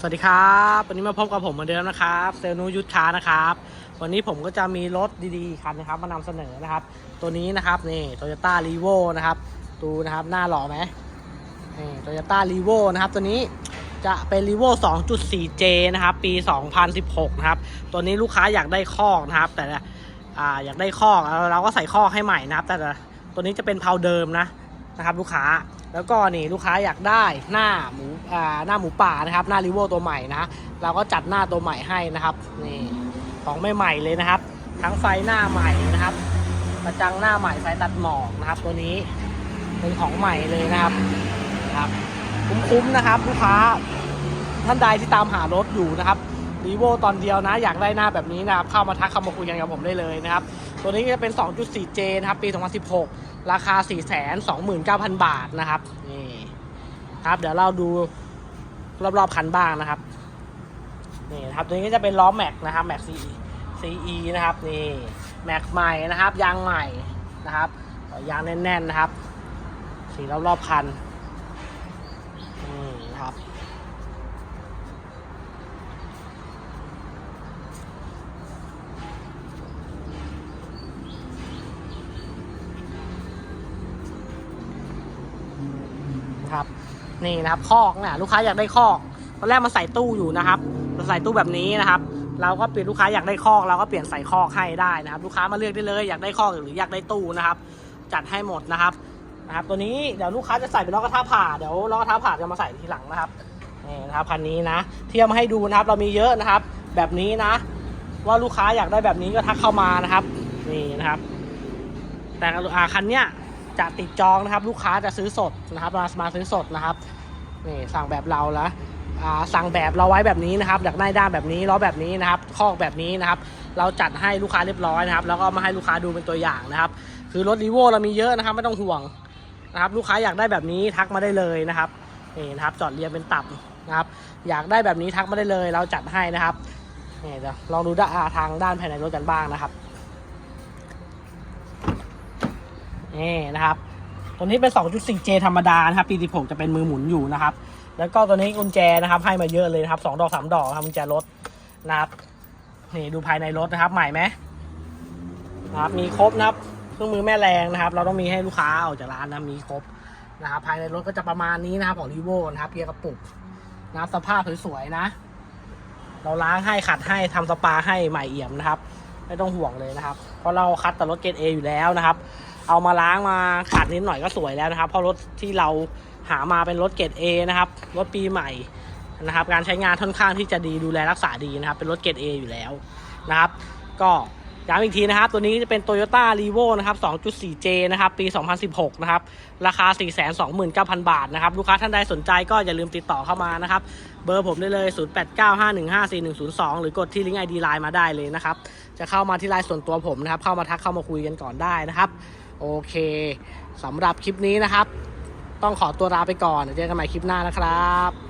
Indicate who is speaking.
Speaker 1: สวัสดีครับ วันนี้มาพบกับผมเหมือนเดิมนะครับเซลนูยุทธค้านะครับ วันนี้ผมก็จะมีรถดีๆคันนะครับ มานำเสนอนะครับ ตัวนี้นะครับนี่โตโยต้ารีโวนะครับดูนะครับหน้าหล่อไหมนี่โตโยต้ารีโวนะครับ ตัวนี้จะเป็นรีโว 2.4J นะครับ ปี 2016 นะครับ ตัวนี้ลูกค้าอยากได้คอกนะครับ แต่อ่าอยากได้คอกเราเราก็ใส่คอกให้ใหม่นะครับ แต่ตัวนี้จะเป็นเพาเดิมนะนะครับ ลูกค้า แล้วก็นี่ลูกค้าอยากได้หน้าหมูอ่าหน้าหมูป่านะครับ หน้ารีโวตัวใหม่นะเราก็จัดหน้าตัวใหม่ให้นะครับนี่ของใหม่ๆเลยนะครับ ทั้งไฟหน้าใหม่นะครับกระจังหน้าใหม่ไฟตัดหมอกนะครับ ตัวนี้เป็นของใหม่เลยนะครับครับคุ้มๆนะครับ ลูกค้าท่านใดที่ตามหารถอยู่นะครับรีโวตอนเดียวนะ อยากได้หน้าแบบนี้นะครับ เข้ามาทักเข้ามาคุยกันกับผมได้เลยนะครับ ตัวนี้จะเป็น 2.4J นะครับ ปี 2016 ราคา 429,000 บาทนะครับ นี่ครับเดี๋ยวเราดูรอบๆคันบ้างนะครับ นี่ครับตัวนี้ก็จะเป็นล้อแม็กนะครับแม็ก CE CE นะครับนี่แม็กใหม่นะครับ ยางใหม่นะครับยางแน่นๆนะครับ สีรอบๆคันนี่นะครับ ครับ นี่นะครับคอกเนี่ยลูกค้าอยากได้คอกตอนแรกมาใส่ตู้อยู่นะครับมาใส่ตู้แบบนี้นะครับ เราก็เปลี่ยนลูกค้าอยากได้คอกเราก็เปลี่ยนใส่คอกให้ได้นะครับ ลูกค้ามาเลือกได้เลย อยากได้คอกหรืออยากได้ตู้นะครับ จัดให้หมดนะครับนะครับ ตัวนี้เดี๋ยวลูกค้าจะใส่เป็นล้อกระทะผ่าเดี๋ยวล้อกระทะผ่าจะมาใส่ทีหลังนะครับนี่นะครับคันนี้นะเทียมให้ดูนะครับ เรามีเยอะนะครับ แบบนี้นะ ว่าลูกค้าอยากได้แบบนี้ก็ทักเข้ามานะครับ นี่นะครับ แต่อ่าคันเนี้ย จะติดจองนะครับ ลูกค้าจะซื้อสดนะครับมามาซื้อสดนะครับนี่สั่งแบบเราล้วอ่าสั่งแบบเราไว้แบบนี้นะครับอยากได้ด้านแบบนี้ล้อแบบนี้นะครับคอกแบบนี้นะครับ เราจัดให้ลูกค้าเรียบร้อยนะครับ แล้วก็มาให้ลูกค้าดูเป็นตัวอย่างนะครับ คือรถรีโวเรามีเยอะนะครับ ไม่ต้องห่วงนะครับ ลูกค้าอยากได้แบบนี้ทักมาได้เลยนะครับนี่นะครับจอดเรียงเป็นตับนะครับ อยากได้แบบนี้ทักมาได้เลย เราจัดให้นะครับนี่เดี๋ยวลองดูด้านอ่าทางด้านภายในรถกันบ้างนะครับ นี่นะครับตัวนี้เป็น 2.4J ธรรมดานะครับปี16 จะเป็นมือหมุนอยู่นะครับ แล้วก็ตัวนี้กุญแจนะครับ ให้มาเยอะเลยนะครับสองดอกสามดอกครับกุญแจรถนะครับนี่ดูภายในรถนะครับ ใหม่ไหมนะครับ มีครบนะครับเครื่องมือแม่แรงนะครับ เราต้องมีให้ลูกค้าออกจากร้านนะมีครบนะครับ ภายในรถก็จะประมาณนี้นะครับของรีโวนะครับเกียร์กระปุกนะครับสภาพสวยๆนะ เราล้างให้ขัดให้ทำสปาให้ใหม่เอี่ยมนะครับ ไม่ต้องห่วงเลยนะครับ เพราะเราคัดแต่รถเกรดเออยู่แล้วนะครับ เอามาล้างมาขัดนิดหน่อยก็สวยแล้วนะครับ เพราะรถที่เราหามาเป็นรถเกรด A นะครับ รถปีใหม่นะครับ การใช้งานค่อนข้างที่จะดีดูแลรักษาดีนะครับ เป็นรถเกรด A อยู่แล้วนะครับ ก็ย้ำอีกทีนะครับ ตัวนี้จะเป็น Toyota r e v o นะครับ 2.4J นะครับ ปี 2016 นะครับ ราคา 429,000 บาทนะครับ ลูกค้าท่านใดสนใจก็อย่าลืมติดต่อเข้ามานะครับ เบอร์ผมได้เลย 0895154102 หรือกดที่ลิงก์ ID Line มาได้เลยนะครับ จะเข้ามาที่ไลน์ส่วนตัวผมนะครับ เข้ามาทักเข้ามาคุยกันก่อนได้นะครับ โอเคสำหรับคลิปนี้นะครับ ต้องขอตัวลาไปก่อนเจอกันใหม่คลิปหน้านะครับ